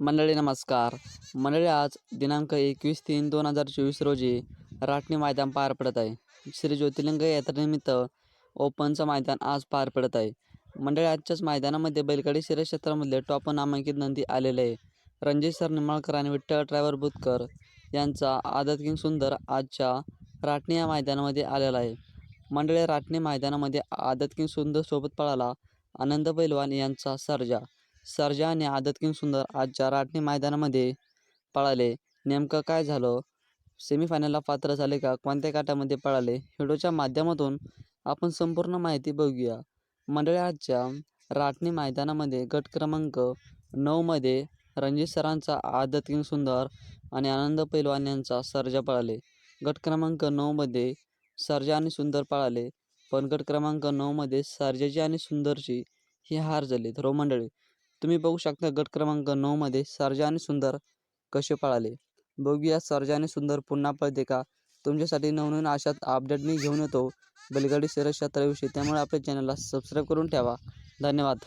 मंडळी नमस्कार. मंडळी आज दिनांक एकवीस तीन दोन हजार चोवीस रोजी राटणी मैदान पार पडत आहे. श्री ज्योतिर्लिंग यात्रेनिमित्त ओपनचं मैदान आज पार पडत आहे. मंडळी आजच्याच मैदानामध्ये बैलगाडी शर्यत क्षेत्रामधले टॉप नामांकित नंदी आलेले आहे. रणजित सर निंबाळकर आणि विठ्ठल ड्रायव्हर बुतकर यांचा आदत किंग सुंदर आजच्या राटणी या मैदानामध्ये आलेला आहे. मंडळी राटणी मैदानामध्ये आदत किंग सुंदर सोबत पळाला आनंद पैलवान यांचा सर्जा. सर्जा आणि आदत किंग सुंदर आजच्या राटणी मैदानामध्ये पळाले. नेमकं काय झालं? सेमीफायनलला पात्र झाले का? कोणत्या काटामध्ये पळाले? व्हिडिओच्या माध्यमातून आपण संपूर्ण माहिती बघूया. मंडळी आजच्या राटणी मैदानामध्ये गट क्रमांक नऊमध्ये रणजित सरांचा आदत किंग सुंदर आणि आनंद पैलवान यांचा सर्जा पळाले. गट क्रमांक नऊमध्ये सर्जा आणि सुंदर पळाले पण गट क्रमांक नऊमध्ये सर्जाची आणि सुंदरची ही हार झाली. तर मंडळी तुम्ही बघू शकता गट क्रमांक नऊमध्ये सर्जा आणि सुंदर कसे पळाले. बघूया सर्जा आणि सुंदर पुन्हा पळते का? तुमच्यासाठी नवनवीन अशात अपडेट मी घेऊन येतो. बैलगाडी शर्यत क्षेत्राविषयी त्यामुळे आपल्या चॅनलला सबस्क्राईब करून ठेवा. धन्यवाद.